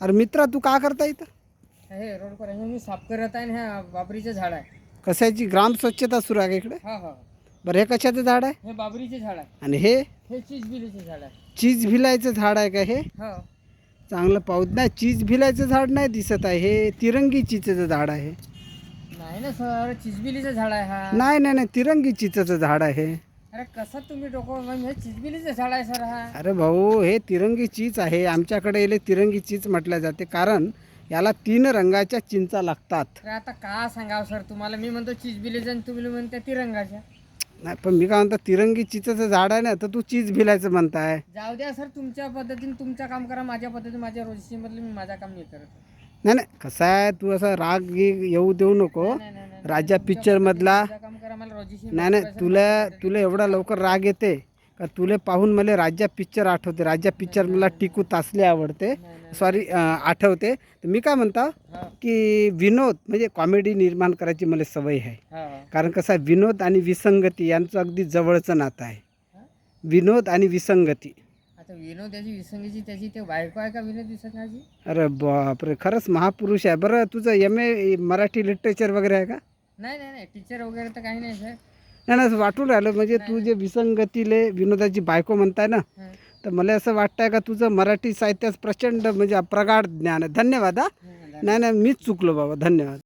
अरे मित्रा तू का करता इथं? हे रोड मी साफ करत आहे ह्या बाबरीचं झाड आहे. कशाची? ग्राम स्वच्छता सुरू आहे इकडे? हा हा. बरं हे कशाचं झाड आहे? हे बाबरीचे झाड आहे. आणि हे? हे चिजबिलीचे झाड आहे. चीज भिलायचं झाड आहे का हे? हो. चांगलं पाऊस नाही. चीज भिलायचं झाड नाही दिसत आहे. हे तिरंगी चिचेचं झाड आहे. नाही ना सर चिजबिलीचं झाड आहे हा. नाही नाही नाही. तिरंगी चिचेचं झाड आहे. अरे कसं तुम्ही डोकं म्हणजे हे चिजबिलीचं झाड आहे सर हा. अरे भाऊ हे तिरंगी चीज आहे. आमच्याकडे याला तिरंगी चीज म्हटलं जाते. कारण याला तीन रंगाच्या चिंचा लागतात. तर आता का सांगावं सर? तुम्हाला मी म्हणतो चिजबिलीचं आणि तुम्ही म्हणता तिरंगाच्या. नाही पण मी काय म्हणतो तिरंगी चिचेचं झाड आहे ना तर तू चीज भिलायचं म्हणताय. जाऊ द्या सर तुमच्या पद्धतीने तुमचं काम करा माझ्या पद्धतीने माझ्या रोजशीमधलं मी माझं काम मी करत. नाही नाही कसं आहे तू असं राग येऊ देऊ नको. नाही, नाही, नाही, नाही. राजा मला रोजीशी नाही नाही तुला तुला एवढा लवकर राग येते का तुला पाहून मला राजा पिक्चर आठवते. राजा पिक्चर मला टिकू तासले आवडते. सॉरी आठवते. तर मी काय म्हणता की विनोद म्हणजे कॉमेडी निर्माण करायची मला सवय आहे. कारण कसं आहे विनोद आणि विसंगती यांचं अगदी जवळचं नातं आहे? विनोद आणि विसंगती. आता विनोद त्याची विसंगीची त्याची ते बायको आहे का विनोद विसंगाची अरे बापरे खरंच महापुरुष आहे. बरं तुझं एम ए मराठी लिटरेचर वगैरे आहे का? नाही नाही नाही. टीचर वगैरे तर काही नाही सर नाही नाही असं वाटून राहिलं. म्हणजे तू जे विसंगतीले विनोदाची बायको म्हणताय ना हं. तर मला असं वाटतंय का तुझं मराठी साहित्यात प्रचंड म्हणजे प्रगाढ ज्ञान आहे. धन्यवाद हा. हं, नाही नाही मीच चुकलो बाबा. धन्यवाद.